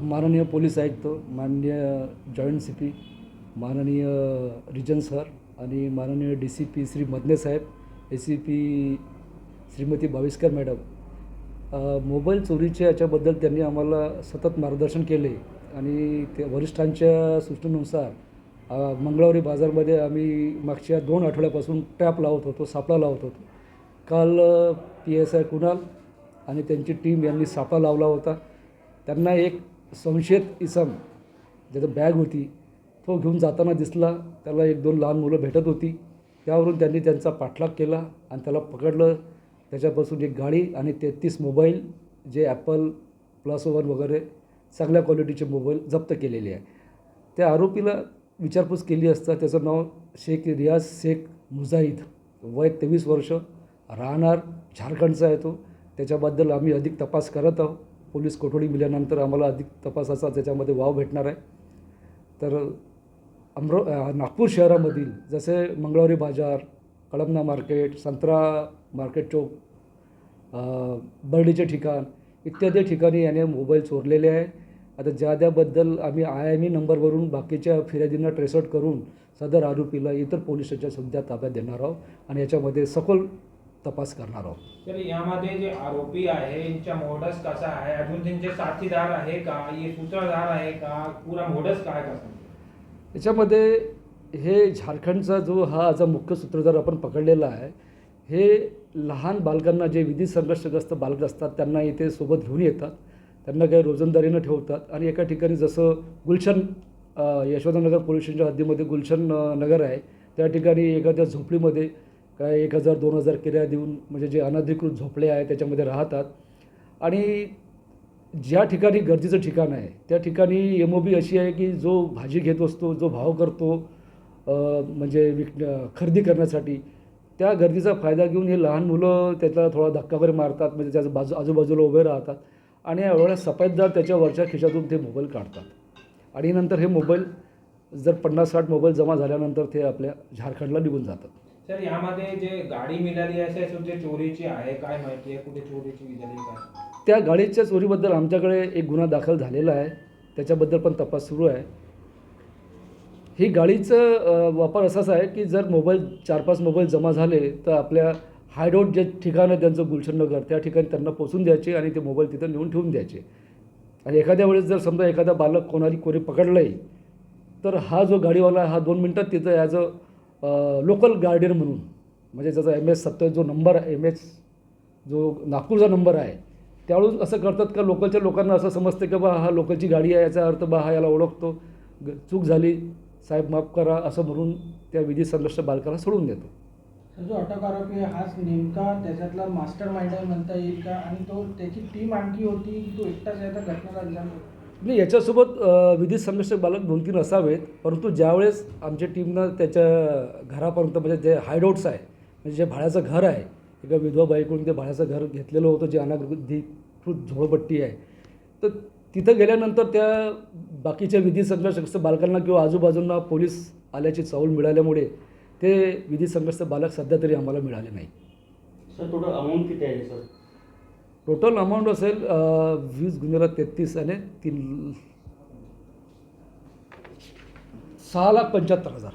माननीय पोलीस आयुक्त माननीय जॉईंट सी पी माननीय रिजन सर आणि माननीय D C P Shri Madane saheb A C P Shrimati Bhaviskar madam mobile चोरीच्या याच्याबद्दल त्यांनी आम्हाला सतत मार्गदर्शन केले आणि ते वरिष्ठांच्या सूचनेनुसार मंगळवारी बाजारमध्ये आम्ही मागच्या दोन आठवड्यापासून टॅप लावत होतो सापळा लावत होतो. काल पी एस आय कुणाल आणि त्यांची टीम यांनी सापळा लावला होता. त्यांना एक संशयित इसम ज्याचं बॅग होती तो घेऊन जाताना दिसला. त्याला एक दोन लहान मुलं भेटत होती. त्यावरून त्यांनी त्यांचा पाठलाग केला आणि त्याला पकडलं. त्याच्यापासून एक गाडी आणि तेहतीस मोबाईल जे ॲपल प्लस वन वगैरे चांगल्या क्वालिटीचे मोबाईल जप्त केलेले आहे. त्या आरोपीला विचारपूस केली असता त्याचं नाव शेख रियाज शेख मुजाहिद. वय तेवीस वर्ष राहणार झारखंडचा आहे तो. त्याच्याबद्दल आम्ही अधिक तपास करत आहोत. पोलीस कोठडी मिळाल्यानंतर आम्हाला अधिक तपासाचा त्याच्यामध्ये वाव भेटणार आहे. तर अमरो नागपूर शहरामधील जसे मंगळवारी बाजार कळमना मार्केट संत्रा मार्केट चौक बर्डीचे ठिकाण इत्यादी ठिकाणी याने मोबाईल चोरलेले आहे. आता ज्या त्याबद्दल आम्ही आय एम ई नंबरवरून बाकीच्या फिर्यादींना ट्रेसआउट करून सदर आरोपीला इतर पोलिसांच्या सध्या ताब्यात देणार आहोत. आणि याच्यामध्ये सखोल तपास करणार आहोत. तर यामध्ये जे आरोपी आहे यांचा मोडस कसा आहे? अजून त्यांचे साथीदार आहे का? हे सूत्रधार आहे का? पुरा मोडस काय कसा याच्यामध्ये हे झारखंडचा जो हा आज मुख्य सूत्रधार आपण पकडलेला आहे हे लहान बालकांना जे विधी संघर्षग्रस्त बालक असतात त्यांना इथे सोबत घेऊन येतात. त्यांना काही रोजंदारीनं ठेवतात आणि एका ठिकाणी जसं गुलशन यशवंतनगर पोलीस स्टेशनच्या हद्दीमध्ये गुलशन नगर आहे त्या ठिकाणी एखाद्या झोपडीमध्ये काय एक हजार दोन हजार किराया देऊन म्हणजे जे अनधिकृत झोपडे आहे त्याच्यामध्ये राहतात. आणि ज्या ठिकाणी गर्दीचं ठिकाण आहे त्या ठिकाणी एम ओ बी अशी आहे की जो भाजी घेत असतो जो भाव करतो म्हणजे विक खरेदी करण्यासाठी त्या गर्दीचा फायदा घेऊन हे लहान मुलं त्याचा थोडा धक्का वगैरे मारतात म्हणजे त्याच्या बाजू आजूबाजूला उभे राहतात आणि एवढ्या सफाईतदार त्याच्या वरच्या खिशातून ते मोबाईल काढतात. आणि नंतर हे मोबाईल जर पन्नास साठ मोबाईल जमा झाल्यानंतर ते आपल्या झारखंडला निघून जातात. सर यामध्ये जे गाडी मिळाली असे जे चोरीची आहे काय माहिती आहे? कुठे चोरीची मिळाली काय त्या गाडीच्या चोरीबद्दल आमच्याकडे एक गुन्हा दाखल झालेला आहे. त्याच्याबद्दल पण तपास सुरू आहे. ही गाडीचं अ, वापर असाच आहे की जर मोबाईल चार पाच मोबाईल जमा झाले तर आपल्या हायडोट जे ठिकाण आहे त्यांचं गुलशन नगर त्या ठिकाणी त्यांना पोचून द्यायचे आणि ते मोबाईल तिथं नेऊन ठेवून द्यायचे. आणि एखाद्या वेळेस जर समजा एखादा बालक कोणाला कोणी पकडलंही तर हा जो गाडीवाला हा दोन मिनटात तिथं ॲज अ लोकल गार्डियन म्हणून. म्हणजे त्याचा एम एस सत्तर जो नंबर एम एस जो नागपूरचा नंबर आहे त्यावेळेस असं करतात का लोकलच्या लोकांना असं समजते की बा हा लोकलची गाडी आहे याचा अर्थ बा हा याला ओळखतो ग- चूक झाली साहेब माफ करा असं म्हणून त्या विधी संघर्ष बालकाला सोडून देतो. जो अटक आरोपी आहे हाच नेमका त्याच्यातला मास्टर माइंड आहे म्हणता येईल का? आणि तो त्याची टीम आणखी होती की तो एकटाच आहे तर घटनेला म्हणजे नाही याच्यासोबत विधी संरक्षक बालक दोन तीन असावेत परंतु ज्यावेळेस आमच्या टीमनं त्याच्या घरापर्यंत म्हणजे जे हायडआउट्स आहे म्हणजे जे भाड्याचं घर आहे एका विधवा बाईकडून ते भाड्याचं घर घेतलेलं होतं जे अनाधिकृत झोळपट्टी आहे तर तिथं गेल्यानंतर त्या बाकीच्या विधी संघर्षग्रस्त बालकांना किंवा आजूबाजूंना पोलीस आल्याची चावल मिळाल्यामुळे ते विधी संघर्ष बालक सध्या तरी आम्हाला मिळाले नाही. सर थोडं अमाऊंट किती आहे सर? टोटल अमाऊंट असेल वीस गुन्ह्याला तेहतीस आणि तीन सहा लाख पंच्याहत्तर हजार